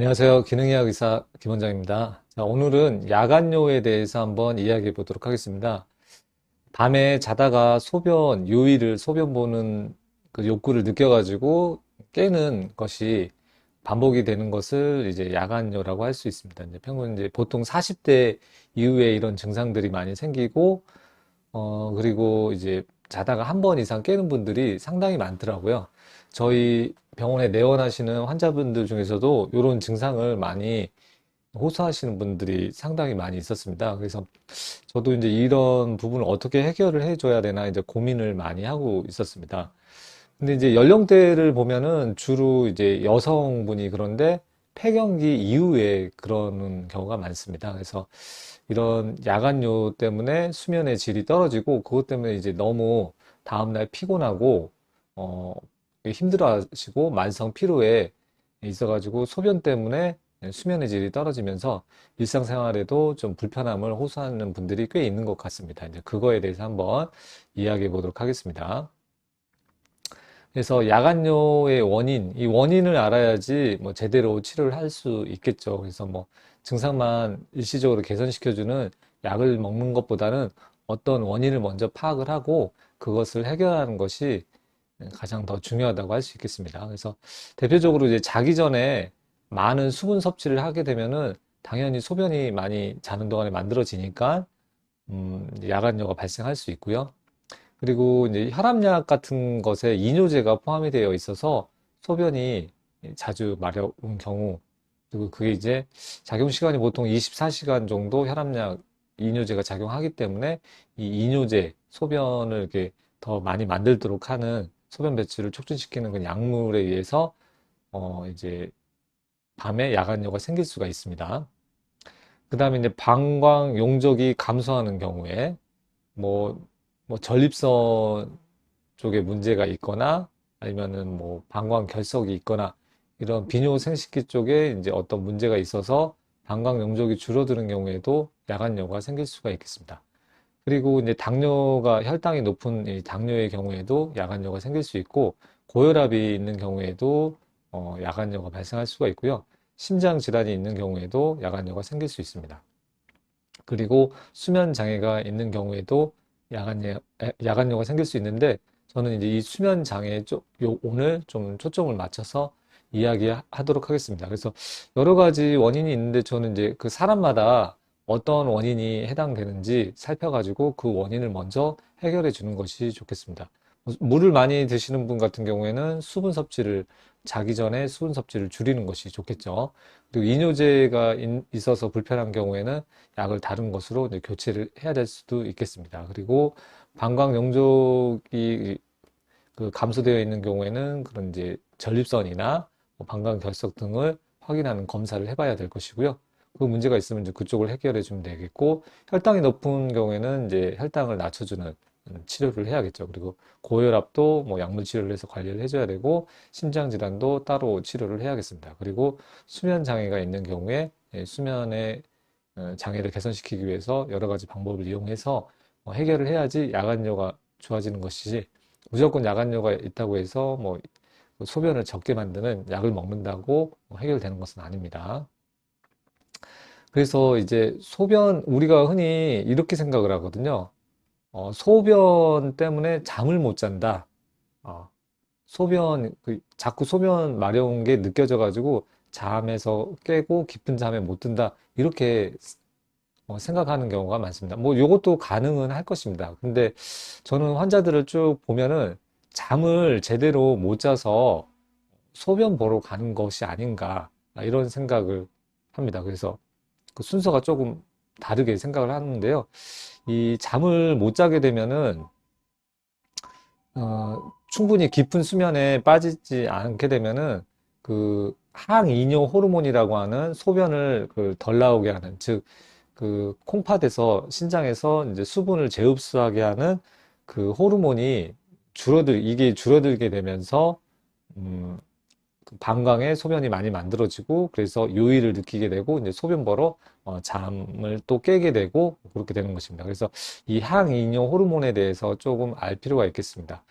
안녕하세요. 기능의학 의사 김원장입니다. 자, 오늘은 야간요에 대해서 한번 이야기해 보도록 하겠습니다. 밤에 자다가 소변, 요일을 소변 보는 그 욕구를 느껴가지고 깨는 것이 반복이 되는 것을 이제 야간요라고 할 수 있습니다. 이제 평균 이제 보통 40대 이후에 이런 증상들이 많이 생기고, 어, 그리고 이제 자다가 한 번 이상 깨는 분들이 상당히 많더라고요. 저희 병원에 내원하시는 환자분들 중에서도 이런 증상을 많이 호소하시는 분들이 상당히 많이 있었습니다. 그래서 저도 이제 이런 부분을 어떻게 해결을 해줘야 되나 이제 고민을 많이 하고 있었습니다. 근데 이제 연령대를 보면은 주로 이제 여성분이 그런데 폐경기 이후에 그러는 경우가 많습니다. 그래서 이런 야간요 때문에 수면의 질이 떨어지고 그것 때문에 이제 너무 다음날 피곤하고 어 힘들어 하시고 만성 피로에 있어가지고 소변 때문에 수면의 질이 떨어지면서 일상생활에도 좀 불편함을 호소하는 분들이 꽤 있는 것 같습니다. 이제 그거에 대해서 한번 이야기해 보도록 하겠습니다. 그래서 야간요의 원인, 이 원인을 알아야지 뭐 제대로 치료를 할 수 있겠죠. 그래서 뭐 증상만 일시적으로 개선시켜주는 약을 먹는 것보다는 어떤 원인을 먼저 파악을 하고 그것을 해결하는 것이 가장 더 중요하다고 할 수 있겠습니다. 그래서 대표적으로 이제 자기 전에 많은 수분 섭취를 하게 되면은 당연히 소변이 많이 자는 동안에 만들어지니까 음, 야간요가 발생할 수 있고요. 그리고 이제 혈압약 같은 것에 이뇨제가 포함이 되어 있어서 소변이 자주 마려운 경우 그리고 그게 이제 작용 시간이 보통 24시간 정도 혈압약 이뇨제가 작용하기 때문에 이 이뇨제 소변을 이렇게 더 많이 만들도록 하는 소변 배출을 촉진시키는 그 약물에 의해서 어 이제 밤에 야간요가 생길 수가 있습니다. 그 다음에 이제 방광 용적이 감소하는 경우에 뭐, 뭐 전립선 쪽에 문제가 있거나 아니면은 뭐 방광 결석이 있거나 이런 비뇨 생식기 쪽에 이제 어떤 문제가 있어서 방광 용적이 줄어드는 경우에도 야간요가 생길 수가 있겠습니다. 그리고 이제 당뇨가 혈당이 높은 이 당뇨의 경우에도 야간요가 생길 수 있고 고혈압이 있는 경우에도 어, 야간요가 발생할 수가 있고요. 심장 질환이 있는 경우에도 야간요가 생길 수 있습니다. 그리고 수면 장애가 있는 경우에도 야간요, 야간요가 생길 수 있는데 저는 이제 이 수면 장애 쪽 오늘 좀 초점을 맞춰서 이야기하도록 하겠습니다. 그래서 여러 가지 원인이 있는데 저는 이제 그 사람마다 어떤 원인이 해당되는지 살펴가지고 그 원인을 먼저 해결해 주는 것이 좋겠습니다. 물을 많이 드시는 분 같은 경우에는 수분 섭취를 자기 전에 수분 섭취를 줄이는 것이 좋겠죠. 그리고 이뇨제가 있어서 불편한 경우에는 약을 다른 것으로 교체를 해야 될 수도 있겠습니다. 그리고 방광 용적이 그 감소되어 있는 경우에는 그런 이제 전립선이나 뭐 방광 결석 등을 확인하는 검사를 해봐야 될 것이고요. 그 문제가 있으면 이제 그쪽을 해결해 주면 되겠고 혈당이 높은 경우에는 이제 혈당을 낮춰주는 치료를 해야겠죠. 그리고 고혈압도 뭐 약물 치료를 해서 관리를 해줘야 되고 심장 질환도 따로 치료를 해야겠습니다. 그리고 수면 장애가 있는 경우에 예, 수면의 어, 장애를 개선시키기 위해서 여러 가지 방법을 이용해서 뭐 해결을 해야지 야간요가 좋아지는 것이지 무조건 야간요가 있다고 해서 뭐 소변을 적게 만드는 약을 먹는다고 뭐 해결되는 것은 아닙니다. 그래서 이제 소변, 우리가 흔히 이렇게 생각을 하거든요. 어, 소변 때문에 잠을 못 잔다. 어, 소변, 그, 자꾸 소변 마려운 게 느껴져가지고 잠에서 깨고 깊은 잠에 못 든다. 이렇게 어, 생각하는 경우가 많습니다. 뭐, 요것도 가능은 할 것입니다. 근데 저는 환자들을 쭉 보면은 잠을 제대로 못 자서 소변 보러 가는 것이 아닌가. 이런 생각을 합니다. 그래서 그 순서가 조금 다르게 생각을 하는데요. 이 잠을 못 자게 되면은 어, 충분히 깊은 수면에 빠지지 않게 되면은 그 항이뇨 호르몬이라고 하는 소변을 그 덜 나오게 하는 즉 그 콩팥에서 신장에서 이제 수분을 재흡수하게 하는 그 호르몬이 줄어들 이게 줄어들게 되면서 음, 방광에 소변이 많이 만들어지고 그래서 요일을 느끼게 되고 이제 소변 보러 어, 잠을 또 깨게 되고 그렇게 되는 것입니다. 그래서 이 항이뇨 호르몬에 대해서 조금 알 필요가 있겠습니다.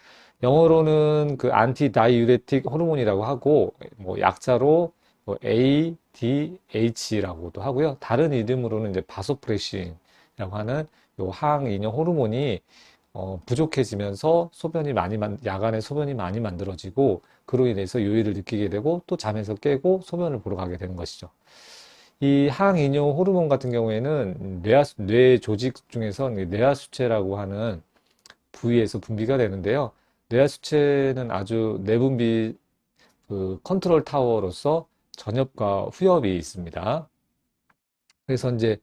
영어로는 그 안티 다이유레틱 호르몬이라고 하고 뭐 약자로 뭐 ADH ADH라고도 하고요. 다른 이름으로는 이제 바소프레신이라고 하는 요 항이뇨 호르몬이 어, 부족해지면서 소변이 많이 만, 야간에 소변이 많이 만들어지고 그로 인해서 요일을 느끼게 되고 또 잠에서 깨고 소변을 보러 가게 되는 것이죠. 이 항이뇨 호르몬 같은 경우에는 뇌하, 뇌 조직 중에서 뇌하수체라고 하는 부위에서 분비가 되는데요. 뇌하수체는 아주 내분비 그 컨트롤 타워로서 전엽과 후엽이 있습니다. 그래서 이제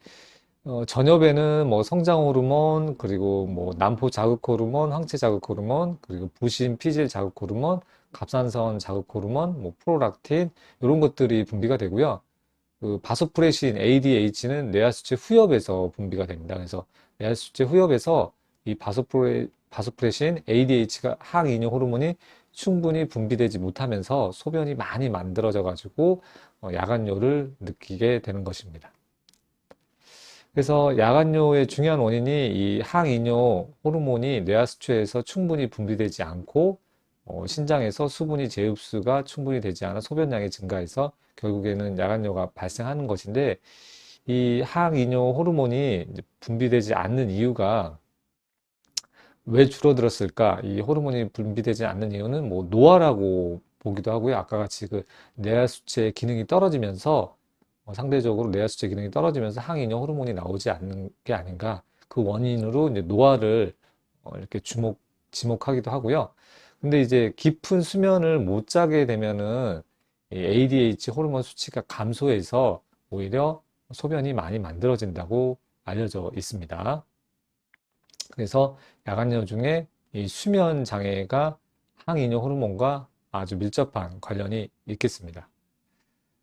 어, 전엽에는 뭐 성장 호르몬, 그리고 뭐 난포 자극 호르몬, 항체 자극 호르몬, 그리고 부신 피질 자극 호르몬, 갑상선 자극 호르몬, 뭐 프로락틴 이런 것들이 분비가 되고요. 그 바소프레신 ADH는 뇌하수체 후엽에서 분비가 됩니다. 그래서 뇌하수체 후엽에서 이 바소프레, 바소프레신 ADH가 항이뇨 호르몬이 충분히 분비되지 못하면서 소변이 많이 만들어져 가지고 어, 야간뇨를 느끼게 되는 것입니다. 그래서 야간뇨의 중요한 원인이 이 항이뇨 호르몬이 뇌하수체에서 충분히 분비되지 않고 어, 신장에서 수분이 재흡수가 충분히 되지 않아 소변량이 증가해서 결국에는 야간뇨가 발생하는 것인데 이 항이뇨 호르몬이 분비되지 않는 이유가 왜 줄어들었을까? 이 호르몬이 분비되지 않는 이유는 뭐 노화라고 보기도 하고요. 아까 같이 그 뇌하수체 기능이 떨어지면서 어, 상대적으로 뇌하수체 기능이 떨어지면서 항이뇨 호르몬이 나오지 않는 게 아닌가. 그 원인으로 이제 노화를 어, 이렇게 주목 지목하기도 하고요. 근데 이제 깊은 수면을 못 자게 되면은 ADH 호르몬 수치가 감소해서 오히려 소변이 많이 만들어진다고 알려져 있습니다. 그래서 야간뇨 중에 이 수면 장애가 항이뇨 호르몬과 아주 밀접한 관련이 있겠습니다.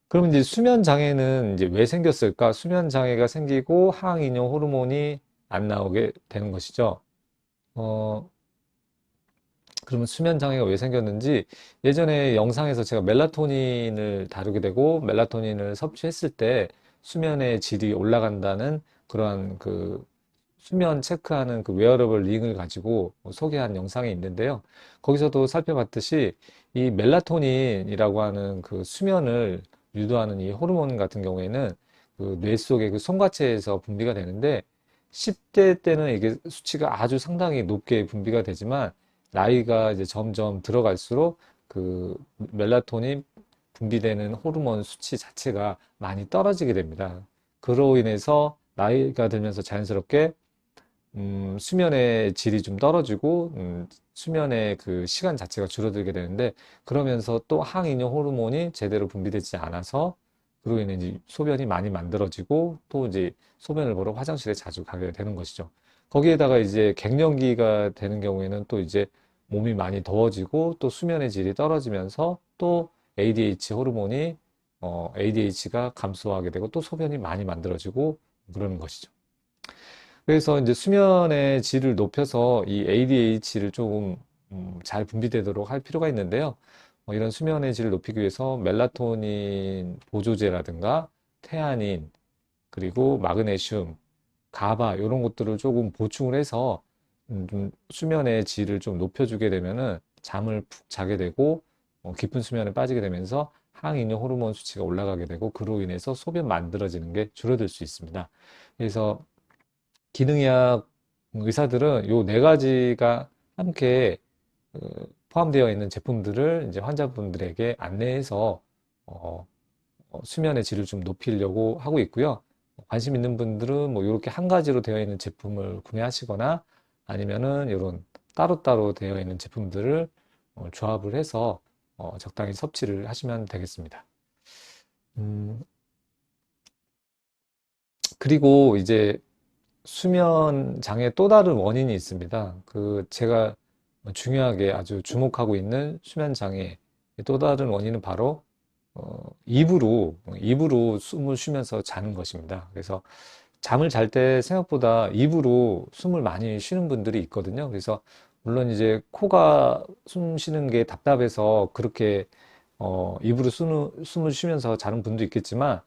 그럼 이제 수면 장애는 이제 왜 생겼을까? 수면 장애가 생기고 항이뇨 호르몬이 안 나오게 되는 것이죠. 어, 그러면 수면 장애가 왜 생겼는지 예전에 영상에서 제가 멜라토닌을 다루게 되고 멜라토닌을 섭취했을 때 수면의 질이 올라간다는 그러한 그 수면 체크하는 그 웨어러블 링을 가지고 소개한 영상이 있는데요. 거기서도 살펴봤듯이 이 멜라토닌이라고 하는 그 수면을 유도하는 이 호르몬 같은 경우에는 그 뇌 속의 그 송과체에서 분비가 되는데 10대 때는 이게 수치가 아주 상당히 높게 분비가 되지만 나이가 이제 점점 들어갈수록 그 멜라토닌 분비되는 호르몬 수치 자체가 많이 떨어지게 됩니다. 그로 인해서 나이가 들면서 자연스럽게 음, 수면의 질이 좀 떨어지고 음, 수면의 그 시간 자체가 줄어들게 되는데 그러면서 또 항이뇨 호르몬이 제대로 분비되지 않아서 그로 인해 이제 소변이 많이 만들어지고 또 이제 소변을 보러 화장실에 자주 가게 되는 것이죠. 거기에다가 이제 갱년기가 되는 경우에는 또 이제 몸이 많이 더워지고 또 수면의 질이 떨어지면서 또 ADH 호르몬이 어, ADH가 감소하게 되고 또 소변이 많이 만들어지고 그러는 것이죠. 그래서 이제 수면의 질을 높여서 이 ADH를 조금 음, 잘 분비되도록 할 필요가 있는데요. 어, 이런 수면의 질을 높이기 위해서 멜라토닌 보조제라든가 테아닌 그리고 마그네슘, 가바 이런 것들을 조금 보충을 해서 음, 좀 수면의 질을 좀 높여주게 되면은 잠을 푹 자게 되고 어, 깊은 수면에 빠지게 되면서 항이뇨 호르몬 수치가 올라가게 되고 그로 인해서 소변 만들어지는 게 줄어들 수 있습니다. 그래서 기능의학 의사들은 요 네 가지가 함께 어, 포함되어 있는 제품들을 이제 환자분들에게 안내해서 어, 어, 수면의 질을 좀 높이려고 하고 있고요. 관심 있는 분들은 뭐 이렇게 한 가지로 되어 있는 제품을 구매하시거나 아니면은 이런 따로따로 되어 있는 제품들을 어, 조합을 해서 어, 적당히 섭취를 하시면 되겠습니다. 음, 그리고 이제 수면 장애 또 다른 원인이 있습니다. 그 제가 중요하게 아주 주목하고 있는 수면 장애 또 다른 원인은 바로 어, 입으로 입으로 숨을 쉬면서 자는 것입니다. 그래서 잠을 잘 때 생각보다 입으로 숨을 많이 쉬는 분들이 있거든요. 그래서 물론 이제 코가 숨 쉬는 게 답답해서 그렇게 어, 입으로 숨을, 숨을 쉬면서 자는 분도 있겠지만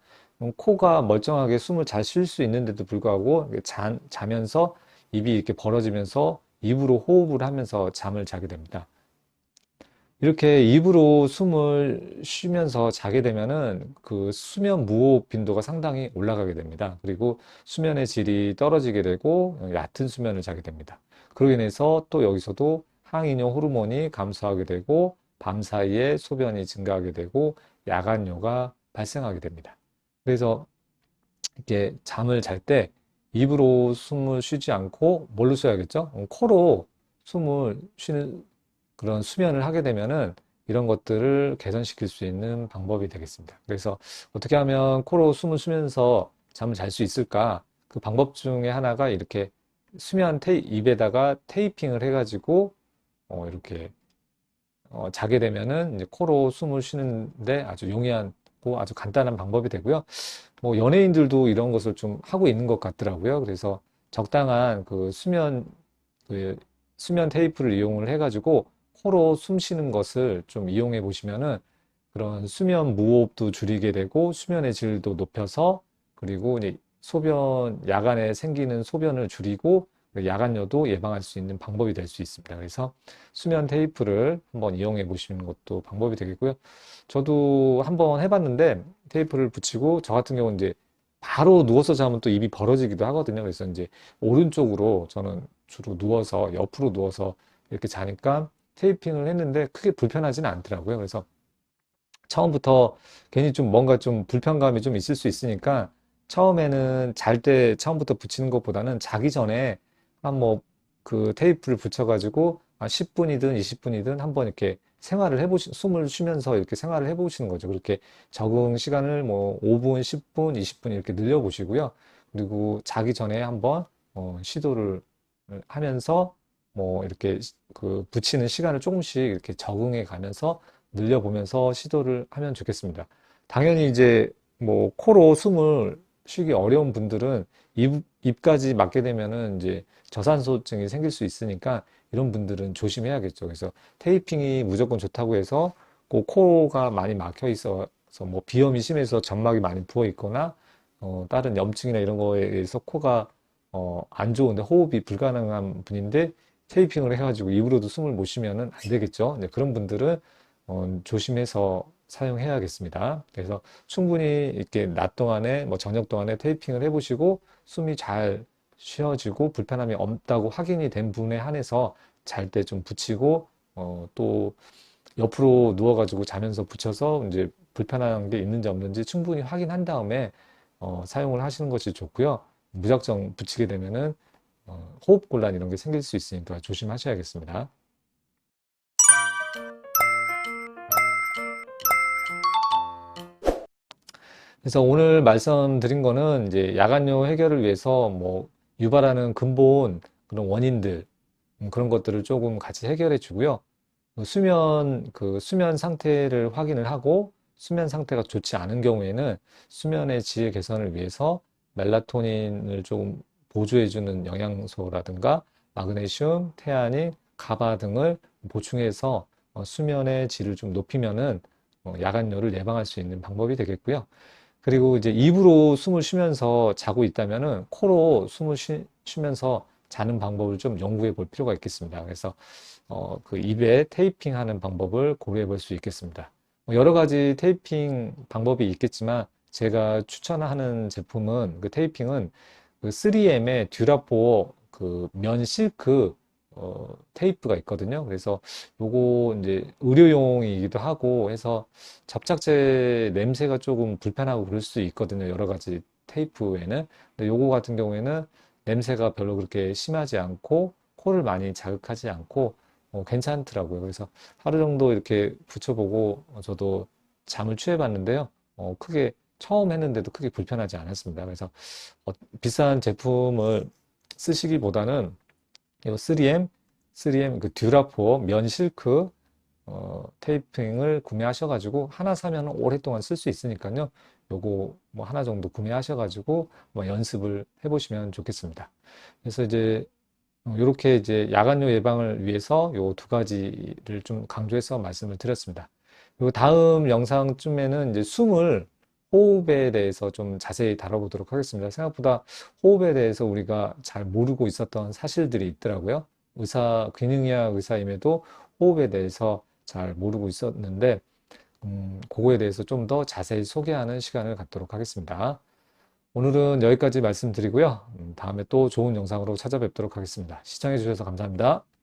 코가 멀쩡하게 숨을 잘 쉴 수 있는데도 불구하고 자, 자면서 입이 이렇게 벌어지면서 입으로 호흡을 하면서 잠을 자게 됩니다. 이렇게 입으로 숨을 쉬면서 자게 되면은 그 수면 무호흡 빈도가 상당히 올라가게 됩니다. 그리고 수면의 질이 떨어지게 되고 얕은 수면을 자게 됩니다. 그로 인해서 또 여기서도 항이뇨 호르몬이 감소하게 되고 밤 사이에 소변이 증가하게 되고 야간뇨가 발생하게 됩니다. 그래서 이렇게 잠을 잘 때 입으로 숨을 쉬지 않고 뭘로 쉬어야겠죠? 코로 숨을 쉬는 그런 수면을 하게 되면은 이런 것들을 개선시킬 수 있는 방법이 되겠습니다. 그래서 어떻게 하면 코로 숨을 쉬면서 잠을 잘 수 있을까? 그 방법 중에 하나가 이렇게 수면 테이, 입에다가 테이핑을 해가지고 어, 이렇게 어, 자게 되면은 이제 코로 숨을 쉬는데 아주 용이하고 아주 간단한 방법이 되고요. 뭐 연예인들도 이런 것을 좀 하고 있는 것 같더라고요. 그래서 적당한 그 수면 그 수면 테이프를 이용을 해가지고 코로 숨 쉬는 것을 좀 이용해 보시면은 그런 수면 무호흡도 줄이게 되고 수면의 질도 높여서 그리고 이제 소변 야간에 생기는 소변을 줄이고 야간여도 예방할 수 있는 방법이 될 수 있습니다. 그래서 수면 테이프를 한번 이용해 보시는 것도 방법이 되겠고요. 저도 한번 해봤는데 테이프를 붙이고 저 같은 경우는 이제 바로 누워서 자면 또 입이 벌어지기도 하거든요. 그래서 이제 오른쪽으로 저는 주로 누워서 옆으로 누워서 이렇게 자니까 테이핑을 했는데 크게 불편하지는 않더라고요. 그래서 처음부터 괜히 좀 뭔가 좀 불편감이 좀 있을 수 있으니까 처음에는 잘 때 처음부터 붙이는 것보다는 자기 전에 한 뭐 그 테이프를 붙여가지고 10분이든 20분이든 한번 이렇게 생활을 해보시, 숨을 쉬면서 이렇게 생활을 해보시는 거죠. 그렇게 적응 시간을 뭐 5분, 10분, 20분 이렇게 늘려보시고요. 그리고 자기 전에 한번 어, 시도를 하면서 뭐 이렇게 그 붙이는 시간을 조금씩 이렇게 적응해 가면서 늘려보면서 시도를 하면 좋겠습니다. 당연히 이제 뭐 코로 숨을 쉬기 어려운 분들은 입, 입까지 맞게 되면은 이제 저산소증이 생길 수 있으니까 이런 분들은 조심해야겠죠. 그래서 테이핑이 무조건 좋다고 해서 꼭 코가 많이 막혀 있어서 뭐 비염이 심해서 점막이 많이 부어 있거나 어, 다른 염증이나 이런 거에 의해서 코가 어, 안 좋은데 호흡이 불가능한 분인데 테이핑을 해가지고 입으로도 숨을 못 쉬면은 안 되겠죠. 네, 그런 분들은 어, 조심해서 사용해야겠습니다. 그래서 충분히 이렇게 낮 동안에 뭐 저녁 동안에 테이핑을 해보시고 숨이 잘 쉬어지고 불편함이 없다고 확인이 된 분에 한해서 잘 때 좀 붙이고 어, 또 옆으로 누워가지고 자면서 붙여서 이제 불편한 게 있는지 없는지 충분히 확인한 다음에 어, 사용을 하시는 것이 좋고요. 무작정 붙이게 되면은 어, 호흡곤란 이런 게 생길 수 있으니까 조심하셔야겠습니다. 그래서 오늘 말씀드린 거는 이제 야간요 해결을 위해서 뭐 유발하는 근본 그런 원인들 음, 그런 것들을 조금 같이 해결해 주고요. 그 수면 그 수면 상태를 확인을 하고 수면 상태가 좋지 않은 경우에는 수면의 질 개선을 위해서 멜라토닌을 조금 보조해주는 영양소라든가 마그네슘, 태아닌, 가바 등을 보충해서 어, 수면의 질을 좀 높이면은 어, 야간뇨를 예방할 수 있는 방법이 되겠고요. 그리고 이제 입으로 숨을 쉬면서 자고 있다면은 코로 숨을 쉬, 면서 자는 방법을 좀 연구해 볼 필요가 있겠습니다. 그래서 어, 그 입에 테이핑 하는 방법을 고려해 볼 수 있겠습니다. 뭐 여러 가지 테이핑 방법이 있겠지만 제가 추천하는 제품은 그 테이핑은 그 3M의 듀라포 그면 실크 어, 테이프가 있거든요. 그래서 요거 이제 의료용이기도 하고 해서 접착제 냄새가 조금 불편하고 그럴 수 있거든요. 여러 가지 테이프에는. 근데 요거 같은 경우에는 냄새가 별로 그렇게 심하지 않고 코를 많이 자극하지 않고 어, 괜찮더라고요. 그래서 하루 정도 이렇게 붙여보고 어, 저도 잠을 취해봤는데요. 어, 크게 처음 했는데도 크게 불편하지 않았습니다. 그래서 어, 비싼 제품을 쓰시기보다는 이 3M, 3M 그 듀라포 면 실크 어, 테이핑을 구매하셔가지고 하나 사면 오랫동안 쓸 수 있으니까요. 요거 뭐 하나 정도 구매하셔가지고 뭐 연습을 해보시면 좋겠습니다. 그래서 이제 이렇게 어, 이제 야간요 예방을 위해서 요 두 가지를 좀 강조해서 말씀을 드렸습니다. 그리고 다음 영상쯤에는 이제 숨을 호흡에 대해서 좀 자세히 다뤄보도록 하겠습니다. 생각보다 호흡에 대해서 우리가 잘 모르고 있었던 사실들이 있더라고요. 의사, 기능의학 의사임에도 호흡에 대해서 잘 모르고 있었는데, 음, 그거에 대해서 좀 더 자세히 소개하는 시간을 갖도록 하겠습니다. 오늘은 여기까지 말씀드리고요. 음, 다음에 또 좋은 영상으로 찾아뵙도록 하겠습니다. 시청해 주셔서 감사합니다.